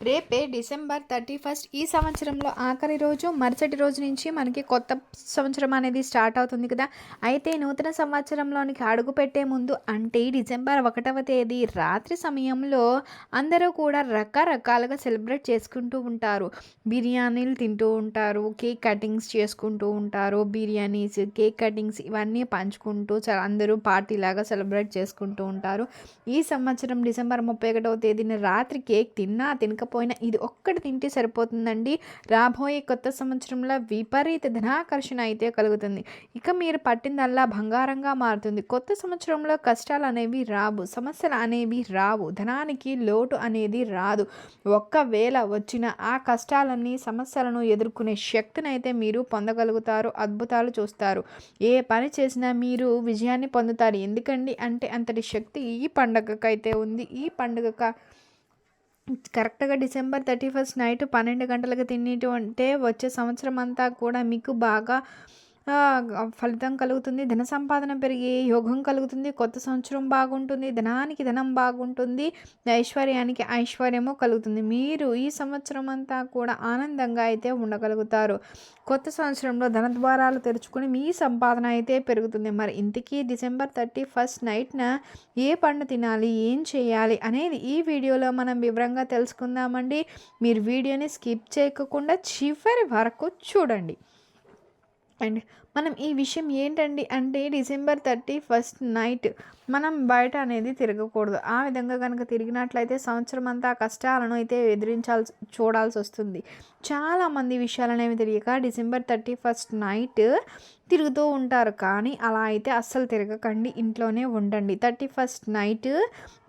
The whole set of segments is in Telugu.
రేపే డిసెంబర్ థర్టీ ఫస్ట్ ఈ సంవత్సరంలో ఆఖరి రోజు మరుసటి రోజు నుంచి మనకి కొత్త సంవత్సరం అనేది స్టార్ట్ అవుతుంది కదా. అయితే నూతన సంవత్సరంలోనికి అడుగు పెట్టే ముందు అంటే డిసెంబర్ ఒకటవ తేదీ రాత్రి సమయంలో అందరూ కూడా రకరకాలుగా సెలబ్రేట్ చేసుకుంటూ ఉంటారు. బిర్యానీలు తింటూ ఉంటారు కేక్ కటింగ్స్ చేసుకుంటూ ఉంటారు బిర్యానీస్ కేక్ కటింగ్స్ ఇవన్నీ పంచుకుంటూ చ- అందరూ పార్టీ లాగా సెలబ్రేట్ చేసుకుంటూ ఉంటారు. ఈ సంవత్సరం డిసెంబర్ ముప్పై ఒకటవ తేదీన రాత్రి కేక్ తిన్నా తినక లేకపోయినా ఇది ఒక్కటి తింటే సరిపోతుందండి. రాబోయే కొత్త సంవత్సరంలో విపరీత ధనాకర్షణ అయితే కలుగుతుంది. ఇక మీరు పట్టిందల్లా బంగారంగా మారుతుంది. కొత్త సంవత్సరంలో కష్టాలు అనేవి రావు సమస్యలు అనేవి రావు ధనానికి లోటు అనేది రాదు. ఒక్కవేళ వచ్చిన ఆ కష్టాలన్నీ సమస్యలను ఎదుర్కొనే శక్తిని అయితే మీరు పొందగలుగుతారు అద్భుతాలు చూస్తారు. ఏ పని చేసినా మీరు విజయాన్ని పొందుతారు. ఎందుకండి? అంటే అంతటి శక్తి ఈ పండగకైతే ఉంది. ఈ పండుగక కరెక్ట్గా డిసెంబర్ థర్టీ ఫస్ట్ నైట్ పన్నెండు గంటలకు తినేటు అంటే వచ్చే సంవత్సరం అంతా కూడా మీకు బాగా ఆ, ఫలితం కలుగుతుంది ధన సంపాదన పెరిగి యోగం కలుగుతుంది కొత్త సంవత్సరం బాగుంటుంది ధనానికి ధనం బాగుంటుంది ఐశ్వర్యానికి ఐశ్వర్యము కలుగుతుంది. మీరు ఈ సంవత్సరం అంతా కూడా ఆనందంగా అయితే ఉండగలుగుతారు. కొత్త సంవత్సరంలో ధన ద్వారాలు తెరుచుకుని మీ సంపాదన అయితే పెరుగుతుంది. మరి ఇంతకీ డిసెంబర్ థర్టీ ఫస్ట్ నైట్న ఏ పండు తినాలి ఏం చేయాలి అనేది ఈ వీడియోలో మనం వివరంగా తెలుసుకుందామండి. మీరు వీడియోని స్కిప్ చేయకుండా చివరి వరకు చూడండి. అండ్ మనం ఈ విషయం ఏంటండి అంటే డిసెంబర్ థర్టీ ఫస్ట్ నైట్ మనం బయట అనేది తిరగకూడదు. ఆ విధంగా కనుక తిరిగినట్లయితే సంవత్సరం అంతా కష్టాలను అయితే ఎదిరించాల్సి చూడాల్సి వస్తుంది చాలామంది విషయాలు అనేవి తెలియక డిసెంబర్ థర్టీ ఫస్ట్ నైట్ తిరుగుతూ ఉంటారు. కానీ అలా అయితే అస్సలు తిరగకండి. ఇంట్లోనే ఉండండి. థర్టీ ఫస్ట్ నైట్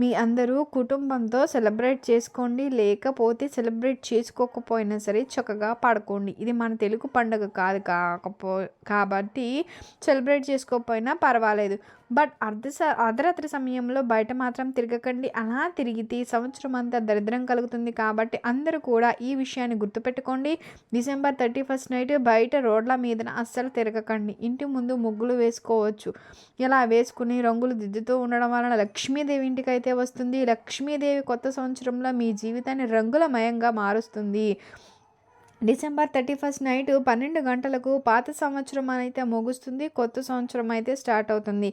మీ అందరూ కుటుంబంతో సెలబ్రేట్ చేసుకోండి. లేకపోతే సెలబ్రేట్ చేసుకోకపోయినా సరే చక్కగా పడుకోండి. ఇది మన తెలుగు పండుగ కాదు కాకపో కాబట్టి సెలబ్రేట్ చేసుకోకపోయినా పర్వాలేదు. బట్ అర్ధ అర్ధరాత్రి సమయంలో బయట మాత్రం తిరగకండి. అలా తిరిగితే సంవత్సరం అంతా దరిద్రం కలుగుతుంది కాబట్టి అందరూ కూడా ఈ విషయాన్ని గుర్తుపెట్టుకోండి. డిసెంబర్ థర్టీ ఫస్ట్ నైట్ బయట రోడ్ల మీదన అస్సలు తిరగకండి. ఇంటి ముందు ముగ్గులు వేసుకోవచ్చు. ఇలా వేసుకుని రంగులు దిద్దుతూ ఉండడం వలన లక్ష్మీదేవి ఇంటికి అయితే వస్తుంది. లక్ష్మీదేవి కొత్త సంవత్సరంలో మీ జీవితాన్ని రంగులమయంగా మారుస్తుంది. డిసెంబర్ థర్టీ ఫస్ట్ నైట్ పన్నెండు గంటలకు పాత సంవత్సరం అయితే ముగుస్తుంది కొత్త సంవత్సరం అయితే స్టార్ట్ అవుతుంది.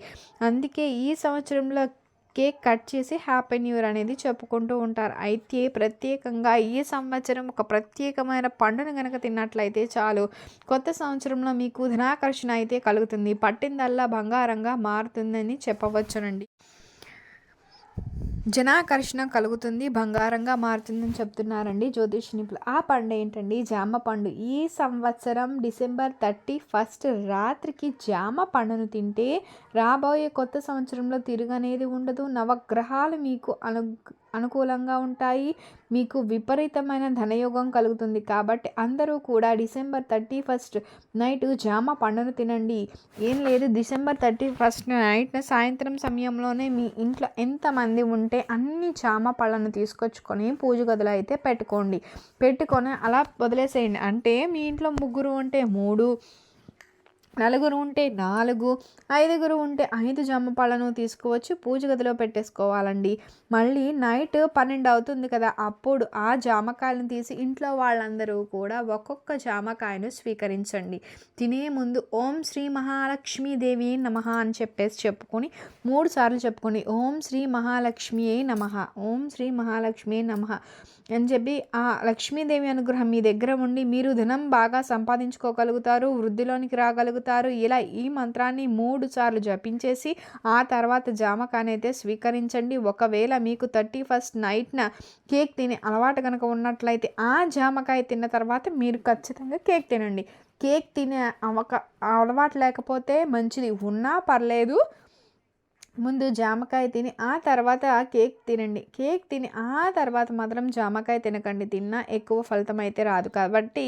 అందుకే ఈ సంవత్సరంలో కేక్ కట్ చేసి హ్యాపీ న్యూ ఇయర్ అనేది చెప్పుకుంటూ ఉంటారు. అయితే ప్రత్యేకంగా ఈ సంవత్సరం ఒక ప్రత్యేకమైన పండును కనుక తిన్నట్లయితే చాలు. కొత్త సంవత్సరంలో మీకు ధనాకర్షణ అయితే కలుగుతుంది. పట్టిందల్లా బంగారంగా మారుతుందని చెప్పవచ్చునండి. జనాకర్షణ కలుగుతుంది బంగారంగా మారుతుందని చెప్తున్నారండి జ్యోతిష్ నిపుణులు ఆ పండు ఏంటండి? జామ పండు. ఈ సంవత్సరం డిసెంబర్ థర్టీ ఫస్ట్ రాత్రికి జామ పండును తింటే రాబోయే కొత్త సంవత్సరంలో తిరుగనేది ఉండదు. నవగ్రహాలు మీకు అను అనుకూలంగా ఉంటాయి. మీకు విపరీతమైన ధనయోగం కలుగుతుంది. కాబట్టి అందరూ కూడా డిసెంబర్ థర్టీ ఫస్ట్ నైట్ జామ పండును తినండి. ఏం లేదు డిసెంబర్ థర్టీ ఫస్ట్ నైట్ సాయంత్రం సమయంలోనే మీ ఇంట్లో ఎంతమంది ఉంటే అన్ని జామ పళ్ళను తీసుకొచ్చుకొని పూజ గదిలో అయితే పెట్టుకోండి. పెట్టుకొని అలా వదిలేసేయండి. అంటే మీ ఇంట్లో ముగ్గురు ఉంటే మూడు నలుగురు ఉంటే నాలుగు ఐదుగురు ఉంటే ఐదు జామ పళ్ళను తీసుకువచ్చి పూజ గదిలో పెట్టేసుకోవాలండి. మళ్ళీ నైట్ పన్నెండు అవుతుంది కదా అప్పుడు ఆ జామకాయలను తీసి ఇంట్లో వాళ్ళందరూ కూడా ఒక్కొక్క జామకాయను స్వీకరించండి. తినే ముందు ఓం శ్రీ మహాలక్ష్మీదేవి నమః అని చెప్పేసి చెప్పుకొని మూడు సార్లు చెప్పుకొని ఓం శ్రీ మహాలక్ష్మి నమః ఓం శ్రీ మహాలక్ష్మి నమః అని చెప్పి ఆ లక్ష్మీదేవి అనుగ్రహం మీ దగ్గర ఉండి మీరు ధనం బాగా సంపాదించుకోగలుగుతారు వృద్ధిలోనికి రాగలుగుతారు. ఇలా ఈ మంత్రాన్ని మూడు సార్లు జపించేసి ఆ తర్వాత జామకానైతే స్వీకరించండి. ఒకవేళ మీకు థర్టీ ఫస్ట్ నైట్న కేక్ తినే అలవాటు కనుక ఉన్నట్లయితే ఆ జామకాయ తిన్న తర్వాత మీరు ఖచ్చితంగా కేక్ తినండి. కేక్ తినే అవక అలవాటు లేకపోతే మంచిది ఉన్నా పర్లేదు. ముందు జామకాయ తిని ఆ తర్వాత కేక్ తినండి. కేక్ తిని ఆ తర్వాత మాత్రం జామకాయ తినకండి. తిన్నా ఎక్కువ ఫలితం అయితే రాదు. కాబట్టి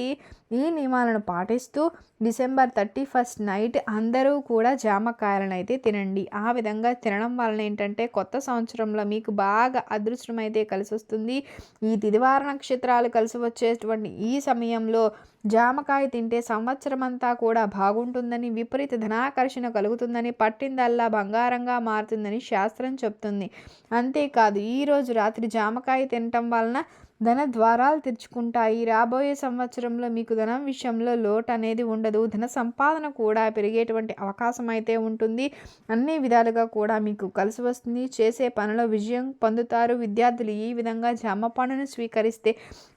ఈ నియమాలను పాటిస్తూ డిసెంబర్ థర్టీ ఫస్ట్ నైట్ అందరూ కూడా జామకాయలను అయితే తినండి. ఆ విధంగా తినడం వలన ఏంటంటే కొత్త సంవత్సరంలో మీకు బాగా అదృష్టం అయితే కలిసి వస్తుంది ఈ తిదివార నక్షత్రాలు కలిసి వచ్చేటువంటి ఈ సమయంలో జామకాయ తింటే సంవత్సరం అంతా కూడా బాగుంటుందని విపరీత ధనాకర్షణ కలుగుతుందని పట్టిందల్లా బంగారంగా మారుతుందని శాస్త్రం చెప్తుంది. అంతేకాదు ఈరోజు రాత్రి జామకాయ తినటం వలన ధన ద్వారాలు తెరుచుకుంటాయి. రాబోయే సంవత్సరంలో మీకు ధనం విషయంలో లోటు అనేది ఉండదు. ధన సంపాదన కూడా పెరిగేటువంటి అవకాశం అయితే ఉంటుంది. అన్ని విధాలుగా కూడా మీకు కలిసి వస్తుంది. చేసే పనిలో విజయం పొందుతారు. విద్యార్థులు ఈ విధంగా జామ పనును స్వీకరిస్తే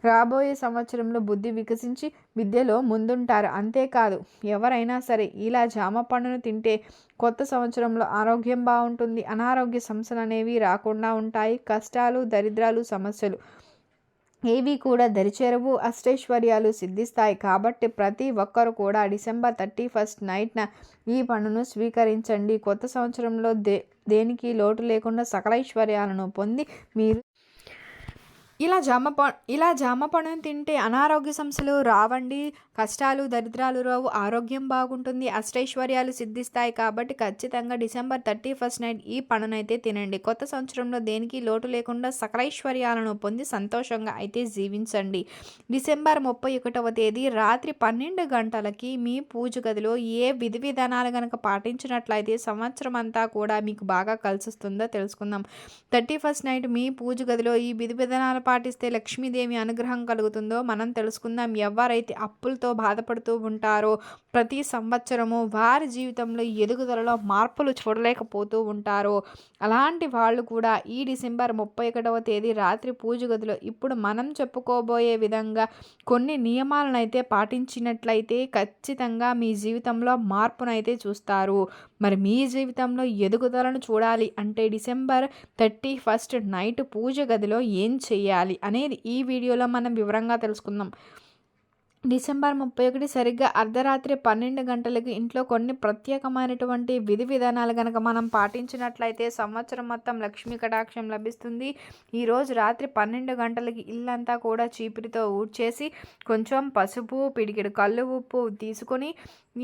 రాబోయే సంవత్సరంలో బుద్ధి వికసించి విద్యలో ముందుంటారు. అంతేకాదు ఎవరైనా సరే ఇలా జామ పండును తింటే కొత్త సంవత్సరంలో ఆరోగ్యం బాగుంటుంది. అనారోగ్య సమస్యలు అనేవి రాకుండా ఉంటాయి. కష్టాలు దరిద్రాలు సమస్యలు ఏవి కూడా దరిచేరవు. అష్టైశ్వర్యాలు సిద్ధిస్తాయి కాబట్టి ప్రతి ఒక్కరు కూడా డిసెంబర్ థర్టీ ఫస్ట్ నైట్న ఈ పనును స్వీకరించండి. కొత్త సంవత్సరంలో దే దేనికి లోటు లేకుండా సకలైశ్వర్యాలను పొంది మీరు ఇలా జామ ప ఇలా జామ పండును తింటే అనారోగ్య సమస్యలు రావండి. కష్టాలు దరిద్రాలు రావు. ఆరోగ్యం బాగుంటుంది. అష్టైశ్వర్యాలు సిద్ధిస్తాయి కాబట్టి ఖచ్చితంగా డిసెంబర్ థర్టీ ఫస్ట్ నైట్ ఈ పండునైతే తినండి. కొత్త సంవత్సరంలో దేనికి లోటు లేకుండా సకలైశ్వర్యాలను పొంది సంతోషంగా అయితే జీవించండి. డిసెంబర్ ముప్పై ఒకటవ తేదీ రాత్రి పన్నెండు గంటలకి మీ పూజ గదిలో ఏ విధి విధానాలు కనుక పాటించినట్లయితే సంవత్సరం అంతా కూడా మీకు బాగా కలిసిస్తుందో తెలుసుకుందాం. థర్టీ ఫస్ట్ నైట్ మీ పూజ గదిలో ఈ విధి విధానాలు పాటిస్తే లక్ష్మీదేవి అనుగ్రహం కలుగుతుందో మనం తెలుసుకుందాం. ఎవరైతే అప్పులతో బాధపడుతూ ఉంటారో ప్రతి సంవత్సరము వారి జీవితంలో ఎదుగుదలలో మార్పులు చూడలేకపోతూ ఉంటారో అలాంటి వాళ్ళు కూడా ఈ డిసెంబర్ ముప్పై ఒకటవ తేదీ రాత్రి పూజ గదిలో ఇప్పుడు మనం చెప్పుకోబోయే విధంగా కొన్ని నియమాలను అయితే పాటించినట్లయితే ఖచ్చితంగా మీ జీవితంలో మార్పునైతే చూస్తారు. మరి మీ జీవితంలో ఎదుగుదలను చూడాలి అంటే డిసెంబర్ థర్టీ ఫస్ట్ నైట్ పూజ గదిలో ఏం చేయాలి అనేది ఈ వీడియోలో మనం వివరంగా తెలుసుకుందాం. డిసెంబర్ ముప్పై ఒకటి సరిగ్గా అర్ధరాత్రి పన్నెండు గంటలకు ఇంట్లో కొన్ని ప్రత్యేకమైనటువంటి విధి విధానాలు కనుక మనం పాటించినట్లయితే సంవత్సరం మొత్తం లక్ష్మీ కటాక్షం లభిస్తుంది. ఈరోజు రాత్రి పన్నెండు గంటలకి ఇల్లంతా కూడా చీపిరితో ఊడ్చేసి కొంచెం పసుపు పిడికిడు కళ్ళు ఉప్పు తీసుకొని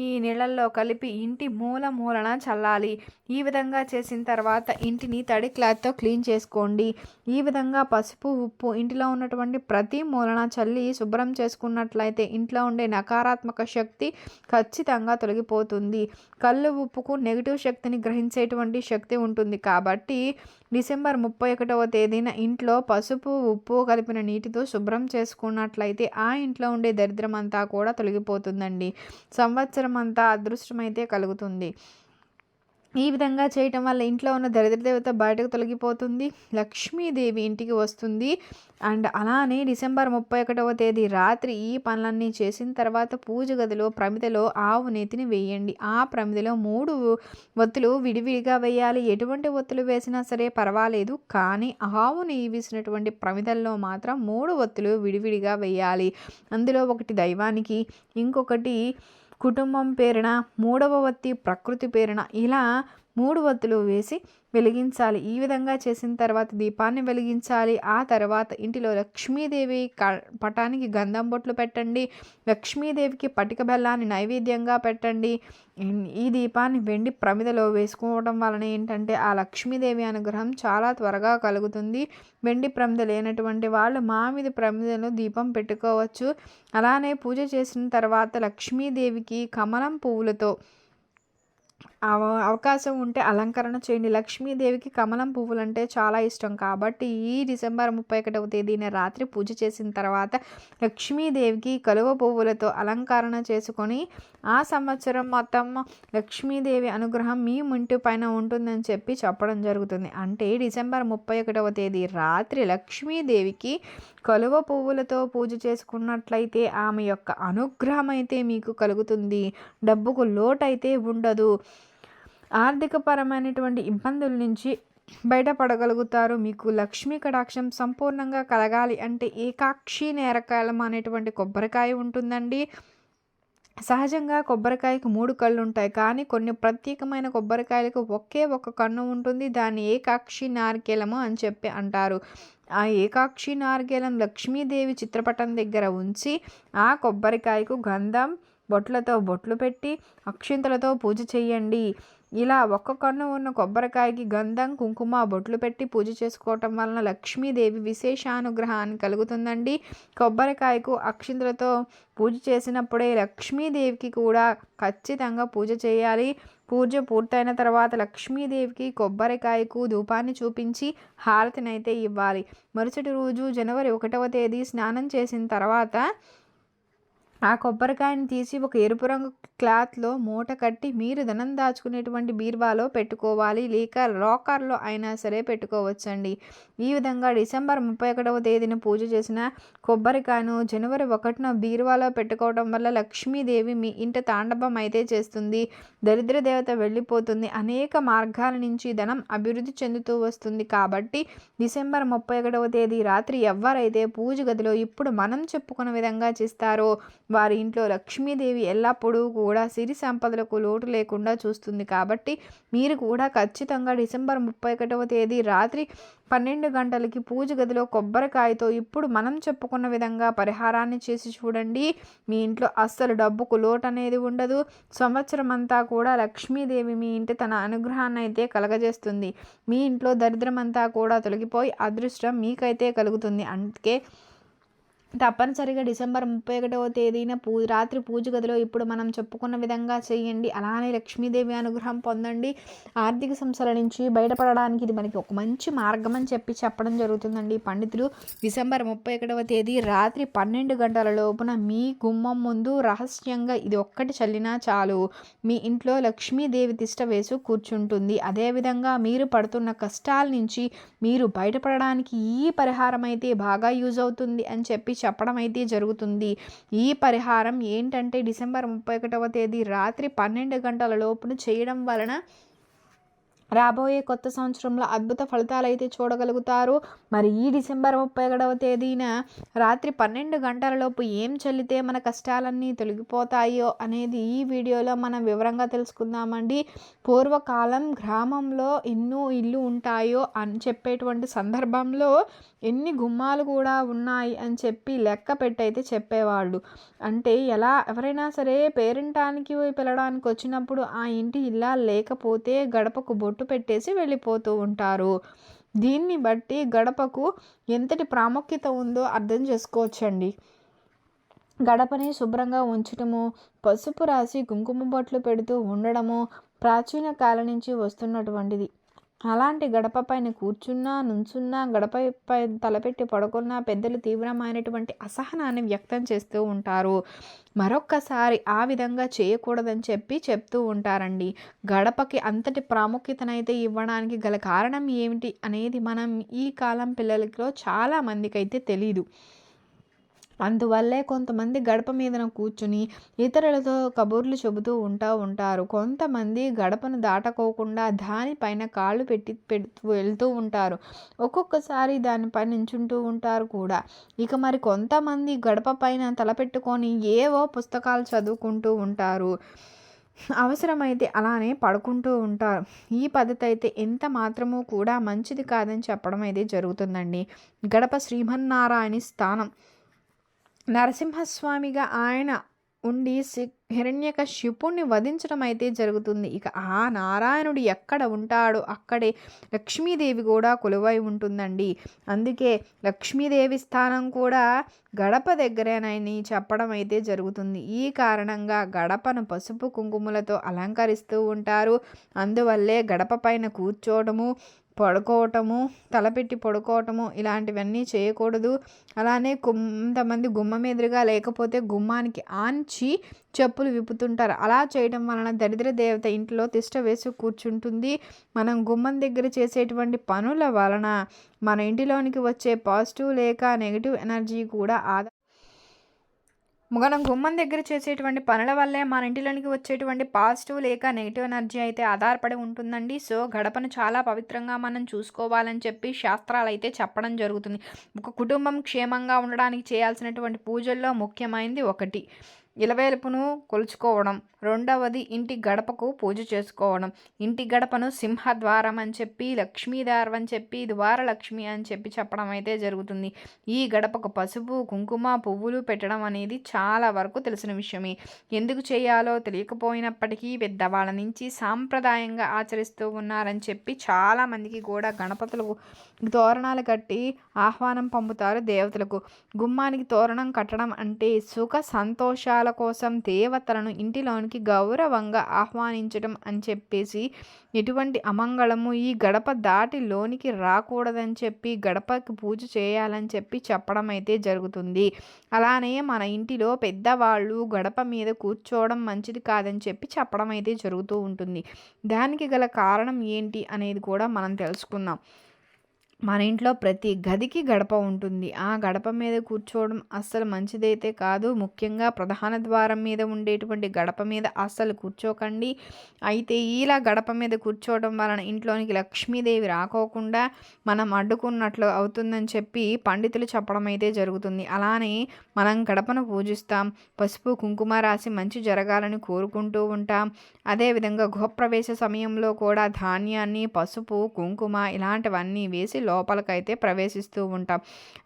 ఈ నీళ్ళల్లో కలిపి ఇంటి మూల మూలన చల్లాలి. ఈ విధంగా చేసిన తర్వాత ఇంటిని తడి క్లాత్తో క్లీన్ చేసుకోండి. ఈ విధంగా పసుపు ఉప్పు ఇంటిలో ఉన్నటువంటి ప్రతి మూలన చల్లి శుభ్రం చేసుకున్నట్లయితే ఇంట్లో ఉండే నకారాత్మక శక్తి ఖచ్చితంగా తొలగిపోతుంది. కళ్ళు ఉప్పుకు నెగిటివ్ శక్తిని గ్రహించేటువంటి శక్తి ఉంటుంది. కాబట్టి డిసెంబర్ ముప్పై ఒకటవ తేదీన ఇంట్లో పసుపు ఉప్పు కలిపిన నీటితో శుభ్రం చేసుకున్నట్లయితే ఆ ఇంట్లో ఉండే దరిద్రం అంతా కూడా తొలగిపోతుందండి. సంవత్సరం అంతా అదృష్టమైతే కలుగుతుంది. ఈ విధంగా చేయటం వల్ల ఇంట్లో ఉన్న దరిద్ర దేవత బయటకు తొలగిపోతుంది లక్ష్మీదేవి ఇంటికి వస్తుంది. అండ్ అలానే డిసెంబర్ ముప్పై ఒకటవ తేదీ రాత్రి ఈ పనులన్నీ చేసిన తర్వాత పూజ గదిలో ప్రమిదలో ఆవు నేతిని వేయండి. ఆ ప్రమిదలో మూడు ఒత్తులు విడివిడిగా వేయాలి. ఎటువంటి ఒత్తులు వేసినా సరే పర్వాలేదు. కానీ ఆవు నెయ్యి వేసినటువంటి ప్రమిదల్లో మాత్రం మూడు ఒత్తులు విడివిడిగా వేయాలి. అందులో ఒకటి దైవానికి ఇంకొకటి కుటుంబం పేరున మూడవ వత్తి ప్రకృతి పేరున ఇలా మూడు వత్తులు వేసి వెలిగించాలి. ఈ విధంగా చేసిన తర్వాత దీపాన్ని వెలిగించాలి. ఆ తర్వాత ఇంటిలో లక్ష్మీదేవి క పటానికి గంధం బొట్లు పెట్టండి. లక్ష్మీదేవికి పటిక బెల్లాన్ని నైవేద్యంగా పెట్టండి. ఈ దీపాన్ని వెండి ప్రమిదలో వేసుకోవడం వలన ఏంటంటే ఆ లక్ష్మీదేవి అనుగ్రహం చాలా త్వరగా కలుగుతుంది. వెండి ప్రమిద లేనటువంటి వాళ్ళు మామిది ప్రమిదలో దీపం పెట్టుకోవచ్చు. అలానే పూజ చేసిన తర్వాత లక్ష్మీదేవికి కమలం పువ్వులతో అవకాశం ఉంటే అలంకరణ చేయండి. లక్ష్మీదేవికి కమలం పువ్వులు అంటే చాలా ఇష్టం. కాబట్టి ఈ డిసెంబర్ ముప్పై ఒకటవ తేదీన రాత్రి పూజ చేసిన తర్వాత లక్ష్మీదేవికి కలువ పువ్వులతో అలంకరణ చేసుకొని ఆ సంవత్సరం మొత్తం లక్ష్మీదేవి అనుగ్రహం మీ ఇంటి పైన ఉంటుందని చెప్పి చెప్పడం జరుగుతుంది. అంటే డిసెంబర్ ముప్పై ఒకటవ తేదీ రాత్రి లక్ష్మీదేవికి కలువ పువ్వులతో పూజ చేసుకున్నట్లయితే ఆమె యొక్క అనుగ్రహం అయితే మీకు కలుగుతుంది. డబ్బుకు లోటైతే ఉండదు. ఆర్థికపరమైనటువంటి ఇబ్బందుల నుంచి బయటపడగలుగుతారు. మీకు లక్ష్మీ కటాక్షం సంపూర్ణంగా కలగాలి అంటే ఏకాక్షి నేరకాయలం అనేటువంటి కొబ్బరికాయ ఉంటుందండి. సహజంగా కొబ్బరికాయకు మూడు కళ్ళు ఉంటాయి కానీ కొన్ని ప్రత్యేకమైన కొబ్బరికాయలకు ఒకే ఒక కన్ను ఉంటుంది. దాన్ని ఏకాక్షి నారికేలము అని చెప్పి అంటారు. ఆ ఏకాక్షి నారికేలం లక్ష్మీదేవి చిత్రపటం దగ్గర ఉంచి ఆ కొబ్బరికాయకు గంధం బొట్లతో బొట్లు పెట్టి అక్షింతలతో పూజ చేయండి ఇలా ఒక్క కన్ను ఉన్న కొబ్బరికాయకి గంధం కుంకుమ బొట్లు పెట్టి పూజ చేసుకోవటం వలన లక్ష్మీదేవి విశేషానుగ్రహాన్ని కలుగుతుందండి. కొబ్బరికాయకు అక్షింతలతో పూజ చేసినప్పుడే లక్ష్మీదేవికి కూడా ఖచ్చితంగా పూజ చేయాలి. పూజ పూర్తయిన తర్వాత లక్ష్మీదేవికి కొబ్బరికాయకు ధూపాన్ని చూపించి హారతినైతే ఇవ్వాలి. మరుసటి రోజు జనవరి ఒకటవ తేదీ స్నానం చేసిన తర్వాత ఆ కొబ్బరికాయని తీసి ఒక ఎరుపు రంగు క్లాత్లో మూట కట్టి మీరు ధనం దాచుకునేటువంటి బీరువాలో పెట్టుకోవాలి. లేక లాకర్లో అయినా సరే పెట్టుకోవచ్చండి. ఈ విధంగా డిసెంబర్ ముప్పై ఒకటవ తేదీన పూజ చేసిన కొబ్బరికాయను జనవరి ఒకటిన బీరువాలో పెట్టుకోవడం వల్ల లక్ష్మీదేవి మీ ఇంట తాండవం అయితే చేస్తుంది. దరిద్ర దేవత వెళ్ళిపోతుంది. అనేక మార్గాల నుంచి ధనం అభివృద్ధి చెందుతూ వస్తుంది. కాబట్టి డిసెంబర్ ముప్పై ఒకటవ తేదీ రాత్రి ఎవరైతే పూజ గదిలో ఇప్పుడు మనం చెప్పుకున్న విధంగా చేస్తారో వారి ఇంట్లో లక్ష్మీదేవి ఎల్లప్పుడూ కూడా సిరి సంపదలకు లోటు లేకుండా చూస్తుంది కాబట్టి మీరు కూడా ఖచ్చితంగా డిసెంబర్ ముప్పై ఒకటవ తేదీ రాత్రి పన్నెండు గంటలకి పూజ గదిలో కొబ్బరికాయతో ఇప్పుడు మనం చెప్పుకున్న విధంగా పరిహారాన్ని చేసి చూడండి. మీ ఇంట్లో అస్సలు డబ్బుకు లోటు అనేది ఉండదు. సంవత్సరం అంతా కూడా లక్ష్మీదేవి మీ ఇంటి తన అనుగ్రహాన్ని అయితే కలగజేస్తుంది. మీ ఇంట్లో దరిద్రమంతా కూడా తొలగిపోయి అదృష్టం మీకైతే కలుగుతుంది. అందుకే తప్పనిసరిగా డిసెంబర్ ముప్పై ఒకటవ తేదీన పూ రాత్రి పూజ గదిలో ఇప్పుడు మనం చెప్పుకున్న విధంగా చేయండి. అలానే లక్ష్మీదేవి అనుగ్రహం పొందండి. ఆర్థిక సంస్థల నుంచి బయటపడడానికి ఇది మనకి ఒక మంచి మార్గం అని చెప్పి చెప్పడం జరుగుతుందండి. పండితులు డిసెంబర్ ముప్పై ఒకటవ తేదీ రాత్రి పన్నెండు గంటల లోపున మీ గుమ్మం ముందు రహస్యంగా ఇది ఒక్కటి చల్లినా చాలు. మీ ఇంట్లో లక్ష్మీదేవి తిష్ట వేసు కూర్చుంటుంది. అదేవిధంగా మీరు పడుతున్న కష్టాల నుంచి మీరు బయటపడడానికి ఈ పరిహారం అయితే బాగా యూజ్ అవుతుంది అని చెప్పి చెప్పడం అయితే జరుగుతుంది. ఈ పరిహారం ఏంటంటే డిసెంబర్ ముప్పై ఒకటవ తేదీ రాత్రి పన్నెండు గంటల లోపును చేయడం వలన రాబోయే కొత్త సంవత్సరంలో అద్భుత ఫలితాలు అయితే చూడగలుగుతారు. మరి ఈ డిసెంబర్ ముప్పై ఒకటవ తేదీన రాత్రి పన్నెండు గంటలలోపు ఏం చల్లితే మన కష్టాలన్నీ తొలగిపోతాయో అనేది ఈ వీడియోలో మనం వివరంగా తెలుసుకుందామండి. పూర్వకాలం గ్రామంలో ఎన్నో ఇల్లు ఉంటాయో అని చెప్పేటువంటి సందర్భంలో ఎన్ని గుమ్మాలు కూడా ఉన్నాయి అని చెప్పి లెక్క పెట్టయితే చెప్పేవాళ్ళు. అంటే ఎలా ఎవరైనా సరే పేరెంటానికి పిలవడానికి వచ్చినప్పుడు ఆ ఇంటి ఇల్లా లేకపోతే గడపకు బొట్టు పెట్టేసి వెళ్ళిపోతూ ఉంటారు. దీన్ని బట్టి గడపకు ఎంతటి ప్రాముఖ్యత ఉందో అర్థం చేసుకోవచ్చండి. గడపని శుభ్రంగా ఉంచడము పసుపు రాసి కుంకుమ బొట్లు పెడుతూ ఉండడము ప్రాచీన కాలం నుంచి వస్తున్నటువంటిది. అలాంటి గడప పైన కూర్చున్నా నుంచున్నా గడపపై తలపెట్టి పడుకున్నా పెద్దలు తీవ్రమైనటువంటి అసహనాన్ని వ్యక్తం చేస్తూ ఉంటారు. మరొక్కసారి ఆ విధంగా చేయకూడదని చెప్పి చెప్తూ ఉంటారండి. గడపకి అంతటి ప్రాముఖ్యతనైతే ఇవ్వడానికి గల కారణం ఏమిటి అనేది మనం ఈ కాలం పిల్లలకి చాలా అయితే తెలీదు. అందువల్లే కొంతమంది గడప మీదన కూర్చుని ఇతరులతో కబుర్లు చెబుతూ ఉంటా ఉంటారు. కొంతమంది గడపను దాటకోకుండా దానిపైన కాళ్ళు పెట్టి పెడుతూ వెళ్తూ ఉంటారు. ఒక్కొక్కసారి దానిపై నించుంటూ ఉంటారు కూడా. ఇక మరి కొంతమంది గడప పైన తలపెట్టుకొని ఏవో పుస్తకాలు చదువుకుంటూ ఉంటారు. అవసరమైతే అలానే పడుకుంటూ ఉంటారు. ఈ పద్ధతి అయితే ఎంత మాత్రమూ కూడా మంచిది కాదని చెప్పడం అయితే జరుగుతుందండి. గడప శ్రీమన్నారాయణ స్థానం. నరసింహస్వామిగా ఆయన ఉండి హిరణ్యక శిపుణ్ణి వధించడం అయితే జరుగుతుంది. ఇక ఆ నారాయణుడు ఎక్కడ ఉంటాడో అక్కడే లక్ష్మీదేవి కూడా కొలువై ఉంటుందండి. అందుకే లక్ష్మీదేవి స్థానం కూడా గడప దగ్గరేనని చెప్పడం అయితే జరుగుతుంది. ఈ కారణంగా గడపను పసుపు కుంకుమలతో అలంకరిస్తూ ఉంటారు. అందువల్లే గడప పైన కూర్చోవడము పడుకోవటము తలపెట్టి పడుకోవటము ఇలాంటివన్నీ చేయకూడదు. అలానే కొంతమంది గుమ్మం ఎదురుగా లేకపోతే గుమ్మానికి ఆంచి చెప్పులు విప్పుతుంటారు. అలా చేయడం వలన దరిద్ర దేవత ఇంట్లో తిష్ట వేసి కూర్చుంటుంది. మనం గుమ్మం దగ్గర చేసేటువంటి పనుల వలన మన ఇంటిలోనికి వచ్చే పాజిటివ్ లేక నెగిటివ్ ఎనర్జీ కూడా ఆదా మనం గుమ్మం దగ్గర చేసేటువంటి పనుల వల్లే మన ఇంటిలోనికి వచ్చేటువంటి పాజిటివ్ లేక నెగిటివ్ ఎనర్జీ అయితే ఆధారపడి ఉంటుందండి. సో గడపను చాలా పవిత్రంగా మనం చూసుకోవాలని చెప్పి శాస్త్రాలు అయితే చెప్పడం జరుగుతుంది. ఒక కుటుంబం క్షేమంగా ఉండడానికి చేయాల్సినటువంటి పూజల్లో ముఖ్యమైనది ఒకటి. ఇలవేలుపును కొలుచుకోవడం. రెండవది ఇంటి గడపకు పూజ చేసుకోవడం. ఇంటి గడపను సింహద్వారం అని చెప్పి లక్ష్మీదారం అని చెప్పి ద్వారలక్ష్మి అని చెప్పి చెప్పడం అయితే జరుగుతుంది. ఈ గడపకు పసుపు కుంకుమ పువ్వులు పెట్టడం అనేది చాలా వరకు తెలిసిన విషయమే. ఎందుకు చేయాలో తెలియకపోయినప్పటికీ పెద్దవాళ్ళ నుంచి సాంప్రదాయంగా ఆచరిస్తూ ఉన్నారని చెప్పి చాలామందికి కూడా గణపతులకు తోరణాలు కట్టి ఆహ్వానం పంపుతారు దేవతలకు. గుమ్మానికి తోరణం కట్టడం అంటే సుఖ సంతోషాల కోసం దేవతలను ఇంటిలోనికి గౌరవంగా ఆహ్వానించడం అని చెప్పేసి ఎటువంటి అమంగళము ఈ గడప దాటి లోనికి రాకూడదని చెప్పి గడపకి పూజ చేయాలని చెప్పి చెప్పడం అయితే జరుగుతుంది. అలానే మన ఇంటిలో పెద్దవాళ్ళు గడప మీద కూర్చోవడం మంచిది కాదని చెప్పి చెప్పడం అయితే జరుగుతూ ఉంటుంది. దానికి గల కారణం ఏంటి అనేది కూడా మనం తెలుసుకుందాం. మన ఇంట్లో ప్రతి గదికి గడప ఉంటుంది. ఆ గడప మీద కూర్చోవడం అస్సలు మంచిదైతే కాదు. ముఖ్యంగా ప్రధాన ద్వారం మీద ఉండేటువంటి గడప మీద అస్సలు కూర్చోకండి. అయితే ఇలా గడప మీద కూర్చోవడం వలన ఇంట్లోనికి లక్ష్మీదేవి రాకోకుండా మనం అడ్డుకున్నట్లు అవుతుందని చెప్పి పండితులు చెప్పడం అయితే జరుగుతుంది. అలానే మనం గడపను పూజిస్తాం. పసుపు కుంకుమ రాసి మంచి జరగాలని కోరుకుంటూ ఉంటాం. అదేవిధంగా గృహప్రవేశ సమయంలో కూడా ధాన్యాన్ని పసుపు కుంకుమ ఇలాంటివన్నీ వేసి లోపలికైతే ప్రవేశిస్తూ ఉంటాం.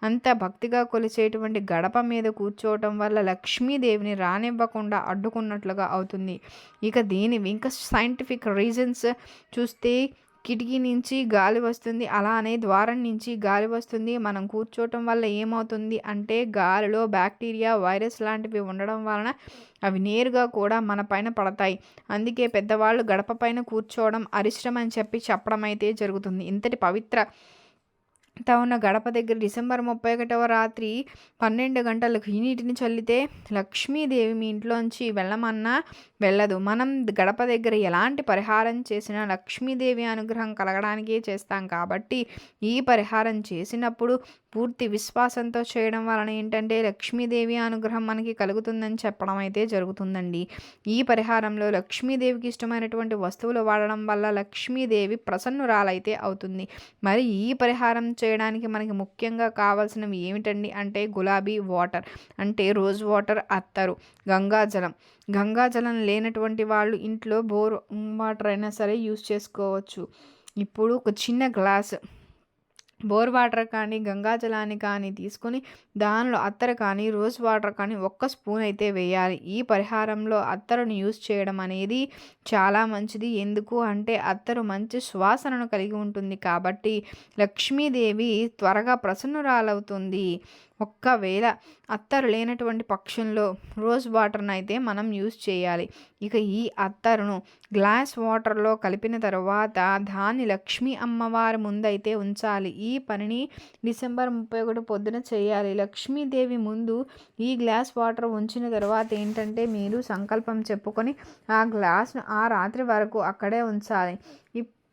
అంత భక్తిగా కొలిచేటువంటి గడప మీద కూర్చోవటం వల్ల లక్ష్మీదేవిని రానివ్వకుండా అడ్డుకున్నట్లుగా అవుతుంది. ఇక దీని ఇంకా సైంటిఫిక్ రీజన్స్ చూస్తే కిటికీ నుంచి గాలి వస్తుంది. అలానే ద్వారం నుంచి గాలి వస్తుంది. మనం కూర్చోవటం వల్ల ఏమవుతుంది అంటే గాలిలో బ్యాక్టీరియా వైరస్ లాంటివి ఉండడం వలన అవి నేరుగా కూడా మన పైన పడతాయి. అందుకే పెద్దవాళ్ళు గడప పైన కూర్చోవడం అరిష్టం అని చెప్పి చెప్పడం అయితే జరుగుతుంది. ఇంతటి పవిత్ర ఉన్న గడప దగ్గర డిసెంబర్ ముప్పై ఒకటవ రాత్రి పన్నెండు గంటలకు ఈ నీటిని చల్లితే లక్ష్మీదేవి మీ ఇంట్లోంచి వెళ్ళమన్నా వెళ్ళదు. మనం గడప దగ్గర ఎలాంటి పరిహారం చేసినా లక్ష్మీదేవి అనుగ్రహం కలగడానికే చేస్తాం కాబట్టి ఈ పరిహారం చేసినప్పుడు పూర్తి విశ్వాసంతో చేయడం వలన ఏంటంటే లక్ష్మీదేవి అనుగ్రహం మనకి కలుగుతుందని చెప్పడం అయితే జరుగుతుందండి. ఈ పరిహారంలో లక్ష్మీదేవికి ఇష్టమైనటువంటి వస్తువులు వాడడం వల్ల లక్ష్మీదేవి ప్రసన్నురాలైతే అవుతుంది. మరి ఈ పరిహారం చేయడానికి మనకి ముఖ్యంగా కావాల్సినవి ఏమిటండి అంటే గులాబీ వాటర్ అంటే రోజ్ వాటర్ అత్తరు గంగాజలం గంగాజలం లేనటువంటి వాళ్ళు ఇంట్లో బోర్ వాటర్ అయినా సరే యూస్ చేసుకోవచ్చు. ఇప్పుడు ఒక చిన్న గ్లాస్ బోర్ వాటర్ కానీ గంగాజలాన్ని కానీ తీసుకొని దానిలో అత్తరు కానీ రోజ్ వాటర్ కానీ ఒక్క స్పూన్ అయితే వేయాలి. ఈ పరిహారంలో అత్తరును యూస్ చేయడం అనేది చాలా మంచిది. ఎందుకు అంటే అత్తరు మంచి సువాసనను కలిగి ఉంటుంది కాబట్టి లక్ష్మీదేవి త్వరగా ప్రసన్నురాలవుతుంది. ఒక్కవేళ అత్తరు లేనటువంటి పక్షంలో రోజ్ వాటర్ని అయితే మనం యూజ్ చేయాలి. ఇక ఈ అత్తరును గ్లాస్ వాటర్లో కలిపిన తర్వాత దాన్ని లక్ష్మీ అమ్మవారి ముందైతే ఉంచాలి. ఈ పనిని డిసెంబర్ ముప్పై ఒకటి పొద్దున చేయాలి. లక్ష్మీదేవి ముందు ఈ గ్లాస్ వాటర్ ఉంచిన తర్వాత ఏంటంటే మీరు సంకల్పం చెప్పుకొని ఆ గ్లాస్ను ఆ రాత్రి వరకు అక్కడే ఉంచాలి.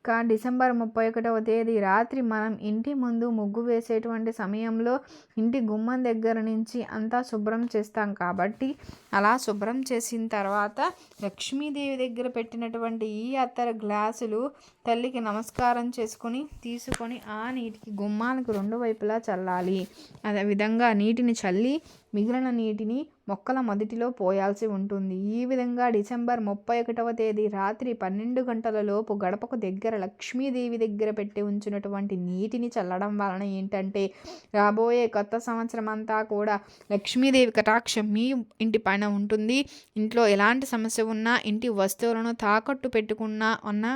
కా డిసెంబర్ ముప్పై ఒకటవ తేదీ రాత్రి మనం ఇంటి ముందు ముగ్గు వేసేటువంటి సమయంలో ఇంటి గుమ్మం దగ్గర నుంచి అంతా శుభ్రం చేస్తాం కాబట్టి అలా శుభ్రం చేసిన తర్వాత లక్ష్మీదేవి దగ్గర పెట్టినటువంటి ఈ అత్తర గ్లాసులు తల్లికి నమస్కారం చేసుకొని తీసుకొని ఆ నీటికి గుమ్మానికి రెండు వైపులా చల్లాలి. అదే విధంగా నీటిని చల్లి మిగిలిన నీటిని మొక్కల మొదటిలో పోయాల్సి ఉంటుంది. ఈ విధంగా డిసెంబర్ ముప్పై ఒకటవ తేదీ రాత్రి పన్నెండు గంటలలోపు గడపకు దగ్గర లక్ష్మీదేవి దగ్గర పెట్టి ఉంచినటువంటి నీటిని చల్లడం వలన ఏంటంటే రాబోయే కొత్త సంవత్సరం అంతా కూడా లక్ష్మీదేవి కటాక్షం మీ ఇంటి పైన ఉంటుంది. ఇంట్లో ఎలాంటి సమస్య ఉన్నా ఇంటి వస్తువులను తాకట్టు పెట్టుకున్నా ఉన్నా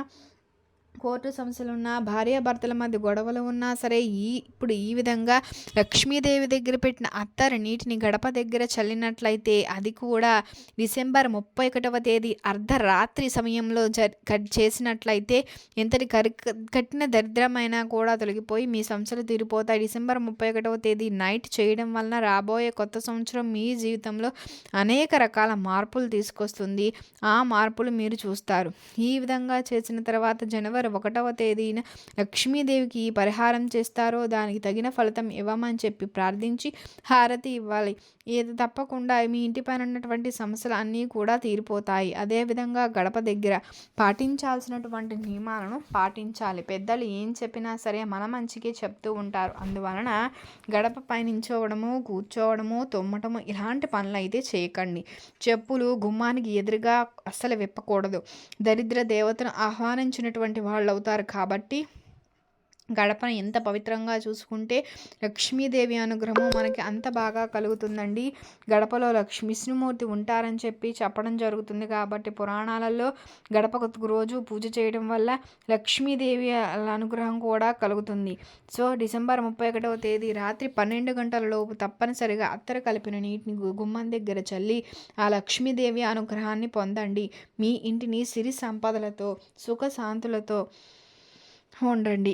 కోర్టు సమస్యలు ఉన్నా భార్యాభర్తల మధ్య గొడవలు ఉన్నా సరే ఈ ఇప్పుడు ఈ విధంగా లక్ష్మీదేవి దగ్గర పెట్టిన అత్తరు నీటిని గడప దగ్గర చల్లినట్లయితే అది కూడా డిసెంబర్ ముప్పై ఒకటవ తేదీ అర్ధరాత్రి సమయంలో జ చేసినట్లయితే ఎంతటి కరి కట్టిన దరిద్రమైనా కూడా తొలగిపోయి మీ సమస్యలు తీరిపోతాయి. డిసెంబర్ ముప్పై ఒకటవ తేదీ నైట్ చేయడం వలన రాబోయే కొత్త సంవత్సరం మీ జీవితంలో అనేక రకాల మార్పులు తీసుకొస్తుంది. ఆ మార్పులు మీరు చూస్తారు. ఈ విధంగా చేసిన తర్వాత జనవరి ఒకటవ తేదీన లక్ష్మీదేవికి పరిహారం చేస్తారో దానికి తగిన ఫలితం ఇవ్వమని చెప్పి ప్రార్థించి హారతి ఇవ్వాలి. ఏది తప్పకుండా మీ ఇంటి పైన ఉన్నటువంటి సమస్యలు అన్నీ కూడా తీరిపోతాయి. అదేవిధంగా గడప దగ్గర పాటించాల్సినటువంటి నియమాలను పాటించాలి. పెద్దలు ఏం చెప్పినా సరే మన మంచికే చెప్తూ ఉంటారు. అందువలన గడప పయనించవడము కూర్చోవడము తొమ్మటము ఇలాంటి పనులు అయితే చేయకండి. చెప్పులు గుమ్మానికి ఎదురుగా అస్సలు విప్పకూడదు. దరిద్ర దేవతను ఆహ్వానించినటువంటి వాళ్ళు అవుతారు కాబట్టి గడపను ఎంత పవిత్రంగా చూసుకుంటే లక్ష్మీదేవి అనుగ్రహము మనకి అంత బాగా కలుగుతుందండి. గడపలో లక్ష్మి విష్ణుమూర్తి ఉంటారని చెప్పి చెప్పడం జరుగుతుంది కాబట్టి పురాణాలలో గడపకు రోజు పూజ చేయడం వల్ల లక్ష్మీదేవి అనుగ్రహం కూడా కలుగుతుంది. సో డిసెంబర్ ముప్పై ఒకటవ తేదీ రాత్రి పన్నెండు గంటల లోపు తప్పనిసరిగా అత్తర కలిపిన నీటిని గుమ్మం దగ్గర చల్లి ఆ లక్ష్మీదేవి అనుగ్రహాన్ని పొందండి. మీ ఇంటిని సిరి సంపదలతో సుఖ శాంతులతో ఉండండి.